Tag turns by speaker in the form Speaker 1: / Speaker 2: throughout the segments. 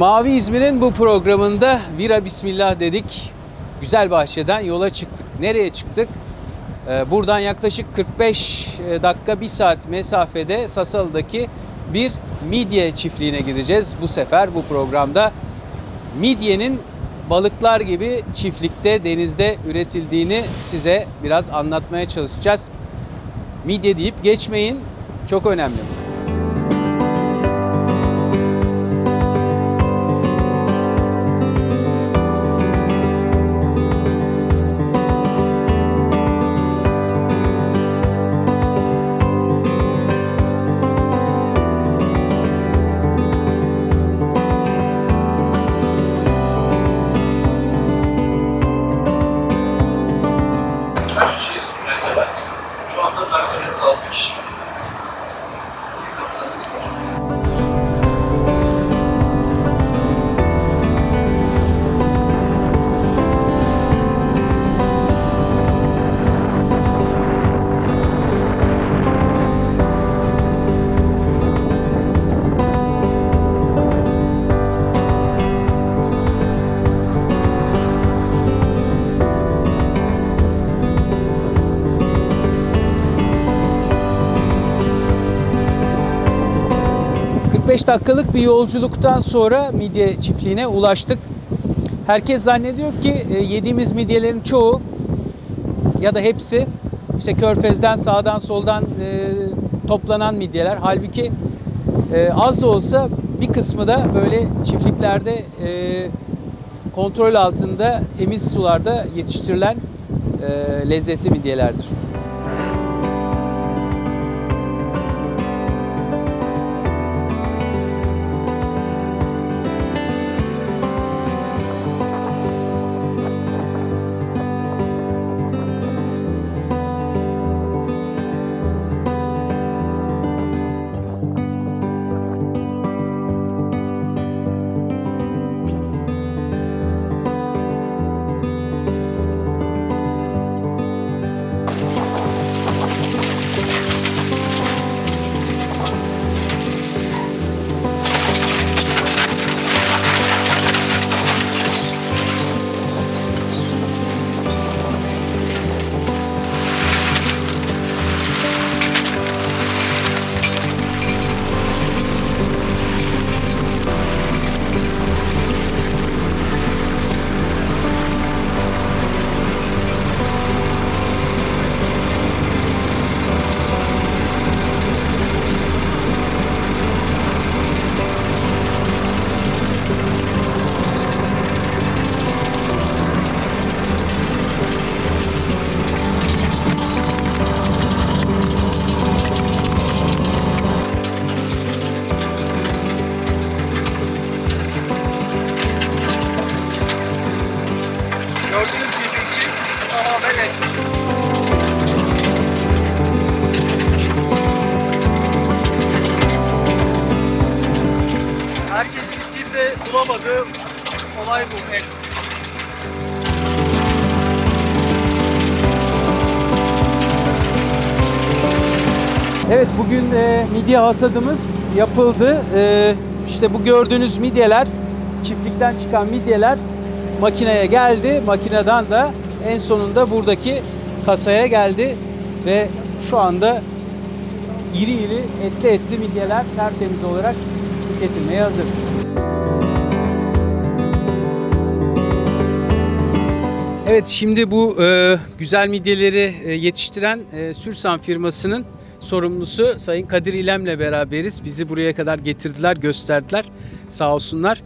Speaker 1: Mavi İzmir'in bu programında Vira Bismillah dedik. Güzel bahçeden yola çıktık. Nereye çıktık? Ee, Buradan yaklaşık 45 dakika, 1 saat mesafede Sasalı'daki bir midye çiftliğine gideceğiz. Bu sefer bu programda midyenin balıklar gibi çiftlikte, denizde üretildiğini size biraz anlatmaya çalışacağız. Midye deyip geçmeyin. Çok önemli.
Speaker 2: Kaç
Speaker 1: dakikalık bir yolculuktan sonra midye çiftliğine ulaştık. Herkes zannediyor ki e, yediğimiz midyelerin çoğu ya da hepsi işte körfezden sağdan soldan e, toplanan midyeler. Halbuki e, az da olsa bir kısmı da böyle çiftliklerde kontrol altında temiz sularda yetiştirilen lezzetli midyelerdir.
Speaker 2: De bulamadığı olay bu et.
Speaker 1: Evet bugün e, midye hasadımız yapıldı. E, işte bu gördüğünüz midyeler, çiftlikten çıkan midyeler makineye geldi. Makineden de en sonunda buradaki kasaya geldi ve şu anda iri iri etli etli midyeler tertemiz olarak tüketilmeye hazır. Evet şimdi bu e, güzel midyeleri e, yetiştiren e, Sürsan firmasının sorumlusu Sayın Kadir İlem'le beraberiz. Bizi buraya kadar getirdiler, gösterdiler. Sağ olsunlar.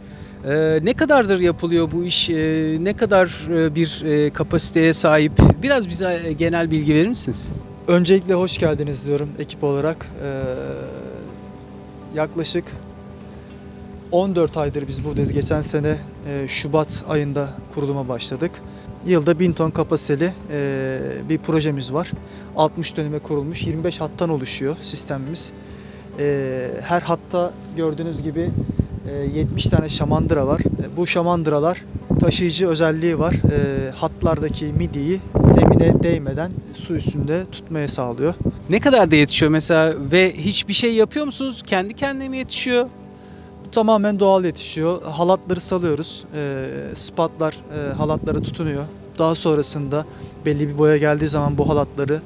Speaker 1: E, ne kadardır yapılıyor bu iş? E, ne kadar e, bir e, kapasiteye sahip? Biraz bize e, genel bilgi verir misiniz?
Speaker 3: Öncelikle hoş geldiniz diyorum ekip olarak. Ee, yaklaşık 14 aydır biz buradayız. Geçen sene e, Şubat ayında kuruluma başladık. Yılda 1000 ton kapasiteli e, bir projemiz var. 60 döneme kurulmuş 25 hattan oluşuyor sistemimiz. E, her hatta gördüğünüz gibi e, 70 tane şamandıra var. E, bu şamandıralar taşıyıcı özelliği var. E, hatlardaki midyeyi zemine değmeden su üstünde tutmaya sağlıyor.
Speaker 1: Ne kadar da yetişiyor mesela ve hiçbir şey yapıyor musunuz? Kendi kendine mi yetişiyor?
Speaker 3: Tamamen doğal yetişiyor. Halatları salıyoruz. E, spatlar e, halatlara tutunuyor. Daha sonrasında belli bir boya geldiği zaman bu halatları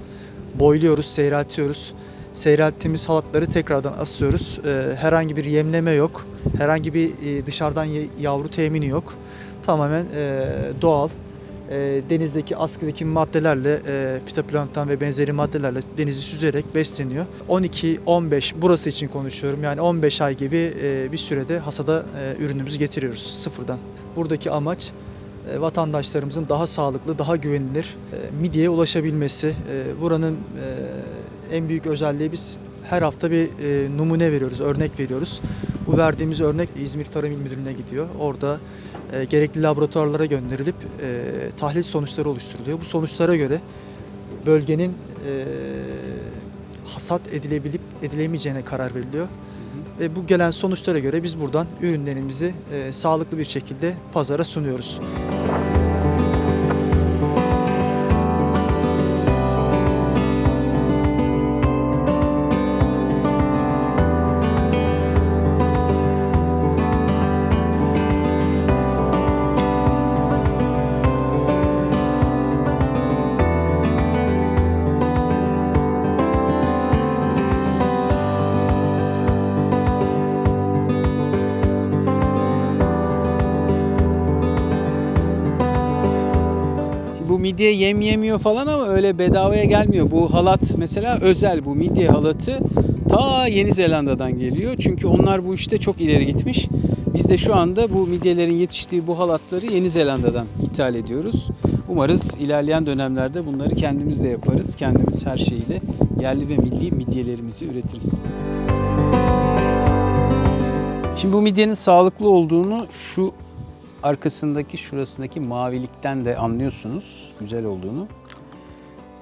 Speaker 3: boyluyoruz, seyreltiyoruz. Seyrelttiğimiz halatları tekrardan asıyoruz. E, herhangi bir yemleme yok. Herhangi bir e, dışarıdan yavru temini yok. Tamamen e, doğal. E, denizdeki askıdaki maddelerle, e, fitoplankton ve benzeri maddelerle denizi süzerek besleniyor. 12-15 burası için konuşuyorum. Yani 15 ay gibi e, bir sürede hasada e, ürünümüzü getiriyoruz sıfırdan. Buradaki amaç e, vatandaşlarımızın daha sağlıklı, daha güvenilir e, midyeye ulaşabilmesi. E, Buranın e, en büyük özelliği biz her hafta bir e, numune veriyoruz, örnek veriyoruz. Bu verdiğimiz örnek İzmir Tarım İl Müdürlüğü'ne gidiyor. Orada e, gerekli laboratuvarlara gönderilip e, tahlil sonuçları oluşturuluyor. Bu sonuçlara göre bölgenin e, hasat edilebilip edilemeyeceğine karar veriliyor. Ve bu gelen sonuçlara göre biz buradan ürünlerimizi e, sağlıklı bir şekilde pazara sunuyoruz.
Speaker 1: Midye yem yemiyor falan ama öyle bedavaya gelmiyor. Bu halat mesela özel bu midye halatı ta Yeni Zelanda'dan geliyor. Çünkü onlar bu işte çok ileri gitmiş. Biz de şu anda bu midyelerin yetiştiği bu halatları Yeni Zelanda'dan ithal ediyoruz. Umarız ilerleyen dönemlerde bunları kendimiz de yaparız. Kendimiz her şeyiyle yerli ve milli midyelerimizi üretiriz. Şimdi bu midyenin sağlıklı olduğunu şu arkasındaki şurasındaki mavilikten de anlıyorsunuz güzel olduğunu.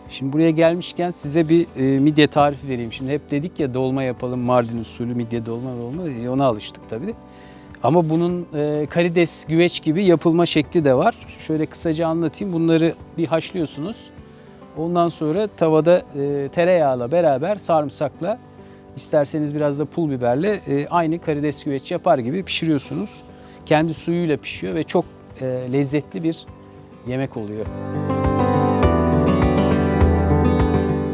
Speaker 1: Şimdi buraya gelmişken size bir e, midye tarifi vereyim. Şimdi hep dedik ya dolma yapalım Mardin usulü midye dolma dolma E, ona alıştık tabii. Ama bunun e, karides güveç gibi yapılma şekli de var. Şöyle kısaca anlatayım. Bunları bir haşlıyorsunuz. Ondan sonra tavada e, beraber sarımsakla isterseniz biraz da pul biberle e, aynı karides güveç yapar gibi pişiriyorsunuz. Kendi suyuyla pişiyor ve çok e, lezzetli bir yemek oluyor.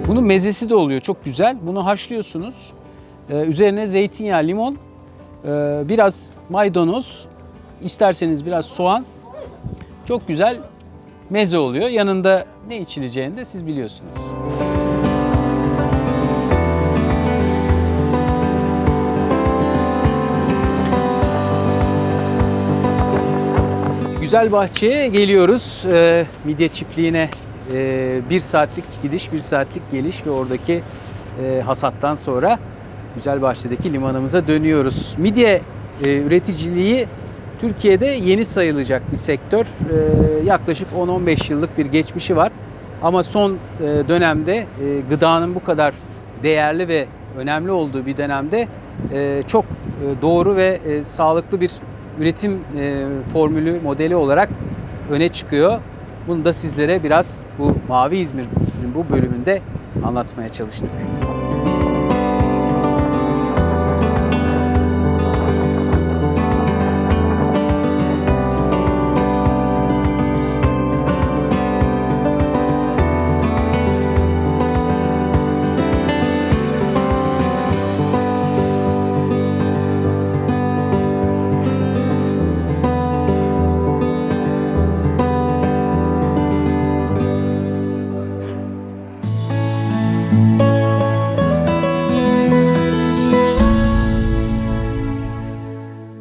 Speaker 1: Bunun mezesi de oluyor çok güzel. Bunu haşlıyorsunuz. Ee, üzerine zeytinyağı, limon, e, biraz maydanoz, isterseniz biraz soğan. Çok güzel meze oluyor. Yanında ne içileceğini de siz biliyorsunuz. Güzel bahçeye geliyoruz. Ee, midye çiftliğine e, bir saatlik gidiş, bir saatlik geliş ve oradaki e, hasattan sonra güzel bahçedeki limanımıza dönüyoruz. Midye e, üreticiliği Türkiye'de yeni sayılacak bir sektör. E, yaklaşık 10-15 yıllık bir geçmişi var. Ama son e, dönemde e, gıdanın bu kadar değerli ve önemli olduğu bir dönemde e, çok e, doğru ve e, sağlıklı bir üretim e, formülü modeli olarak öne çıkıyor. Bunu da sizlere biraz bu Mavi İzmir'in bu bölümünde anlatmaya çalıştık.